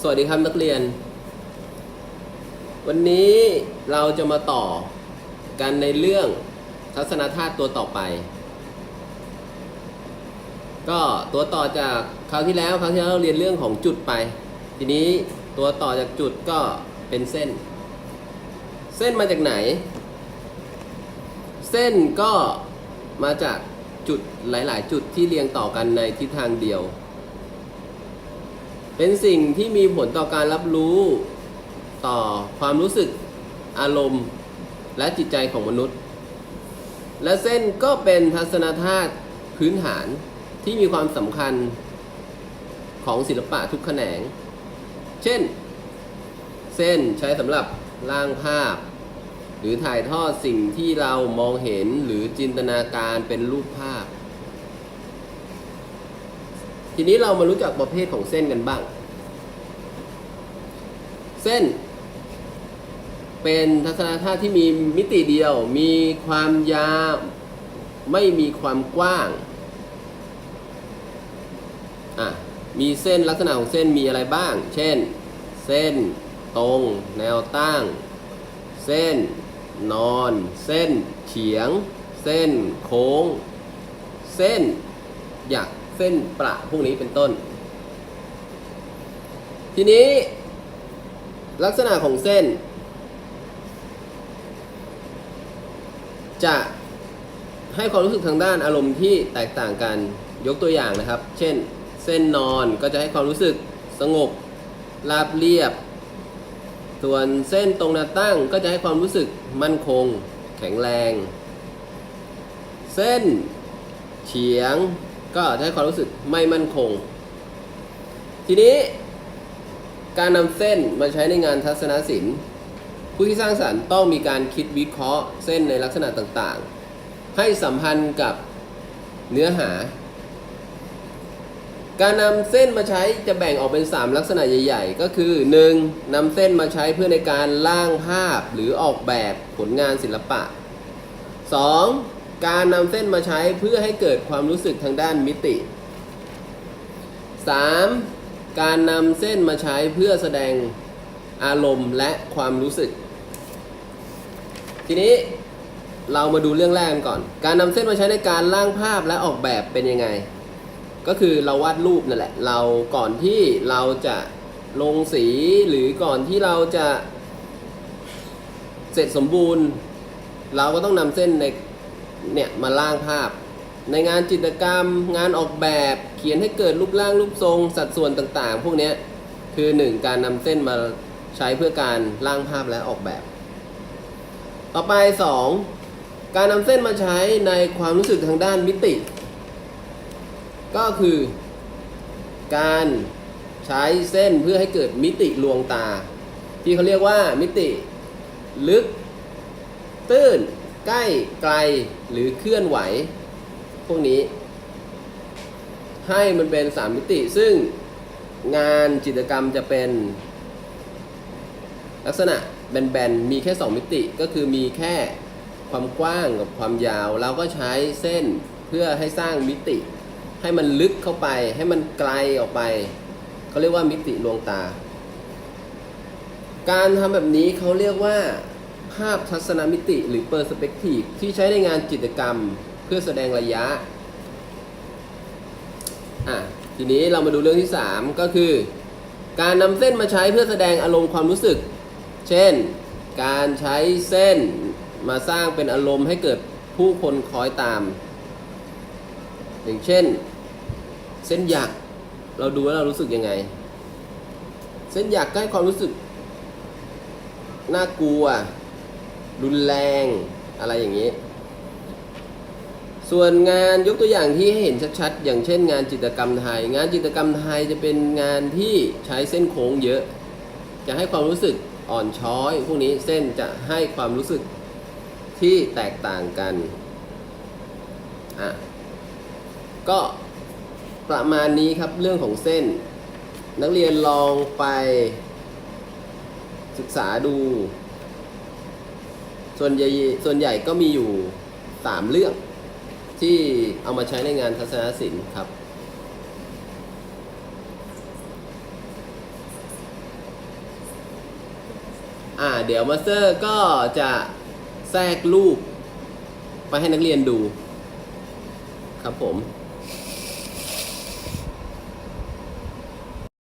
สวัสดีครับนักเรียน วันนี้เราจะมาต่อกันในเรื่องทัศนธาตุตัวต่อไป ก็ตัวต่อจากคราวที่แล้วคราวที่แล้วเราเรียนเรื่องของจุดไป ทีนี้ตัวต่อจากจุดก็เป็นเส้น เส้นมาจากไหน เส้นก็มาจากจุดหลาย ๆ จุดที่เรียงต่อกันในทิศทางเดียว เป็นสิ่งที่มีผลต่อการรับรู้ต่อความรู้สึกอารมณ์และจิตใจของมนุษย์ และเส้นก็เป็นทัศนธาตุพื้นฐานที่มีความสำคัญของศิลปะทุกแขนง เช่น เส้นใช้สำหรับร่างภาพ หรือถ่ายทอดสิ่งที่เรามองเห็นหรือจินตนาการเป็นรูปภาพ ทีนี้เรามารู้จักประเภทของเส้นกันบ้าง เส้น เป็นทัศนธาตุที่มีมิติเดียว มีความยาวไม่มีความกว้างอะมีเส้นลักษณะของเส้นมีอะไรบ้าง เช่น เส้นตรง แนวตั้ง เส้นนอน เส้นเฉียง เส้นโค้ง เส้นหยัก ส้นประพวกนี้เป็นต้น ทีนี้ ลักษณะของเส้น จะให้ความรู้สึกทางด้านอารมณ์ที่แตกต่างกันยกตัวอย่างนะครับ เช่น เส้นนอนก็จะให้ความรู้สึกสงบราบเรียบ ส่วนเส้นตรงแนวตั้งก็จะให้ความรู้สึกมั่นคง แข็งแรง เส้นเฉียง ก็จะให้ความรู้สึกไม่มั่นคง ทีนี้การนำเส้นมาใช้ในงานทัศนศิลป์ผู้ที่สร้างสรรค์ต้องมีการคิดวิเคราะห์เส้นในลักษณะต่างๆ ให้สัมพันธ์กับเนื้อหา การนำเส้นมาใช้จะแบ่งออกเป็น 3 ลักษณะใหญ่ ๆ ก็คือ 1. นำเส้นมาใช้เพื่อในการร่างภาพหรือออกแบบผลงานศิลปะ 2. การนำเส้นมาใช้เพื่อให้เกิดความรู้สึกทางด้านมิติ 3. การนำเส้นมาใช้เพื่อแสดงอารมณ์และความรู้สึก ทีนี้เรามาดูเรื่องแรกกันก่อน การนำเส้นมาใช้ในการร่างภาพและออกแบบเป็นยังไง ก็คือเราวาดรูปนั่นแหละ เราก่อนที่เราจะลงสีหรือก่อนที่เราจะเสร็จสมบูรณ์ เราก็ต้องนำเส้นใน เนี่ยมาร่างภาพ ในงานจิตรกรรม งานออกแบบเขียนให้เกิดรูปร่างรูปทรง สัดส่วนต่างๆ พวกนี้คือหนึ่งการนำเส้นมาใช้เพื่อการร่างภาพและออกแบบ ต่อไป 2. การนำเส้นมาใช้ในความรู้สึกทางด้านมิติ ก็คือ การใช้เส้นเพื่อให้เกิดมิติลวงตา ที่เขาเรียกว่ามิติ ลึก ตื้น ใกล้ไกลหรือเคลื่อนไหว พวกนี้ ให้มันเป็นสามมิติ ซึ่งงานจิตรกรรมจะเป็น ลักษณะแบนๆมีแค่ 2 มิติก็คือมีแค่ความกว้างกับความยาว เราก็ใช้เส้นเพื่อให้สร้างมิติ ให้มันลึกเข้าไป ให้มันไกลออกไปเขาเรียกว่ามิติลวงตา การทำแบบนี้เขาเรียกว่า ภาพทัศนมิติหรือเปอร์สเปกทีฟที่ใช้ในงานจิตรกรรมเพื่อแสดงระยะ อะ ทีนี้เรามาดูเรื่องที่ 3 ก็คือ การนำเส้นมาใช้เพื่อแสดงอารมณ์ความรู้สึก เช่น การใช้เส้นมาสร้างเป็นอารมณ์ให้เกิดผู้คนคอยตาม อย่างเช่น เส้นหยักเราดูแล้วเรารู้สึกยังไง เส้นหยักก็ให้ความรู้สึกน่ากลัว รุนแรงอะไรอย่างนี้ ส่วนงานยกตัวอย่างที่ให้เห็นชัดๆ อย่างเช่น งานจิตรกรรมไทย งานจิตรกรรมไทยจะเป็นงานที่ใช้เส้นโค้งเยอะ จะให้ความรู้สึกอ่อนช้อย พวกนี้เส้นจะให้ความรู้สึกที่แตกต่างกัน อะ ก็ประมาณนี้ครับเรื่องของเส้น นักเรียนลองไปศึกษาดู ส่วนใหญ่ส่วนใหญ่ก็มีอยู่ 3 เรื่องที่เอามาใช้ในงานทัศนศิลป์ครับ อ่าเดี๋ยวมาสเตอร์ก็จะแทรกรูปไปให้นักเรียนดู ครับผม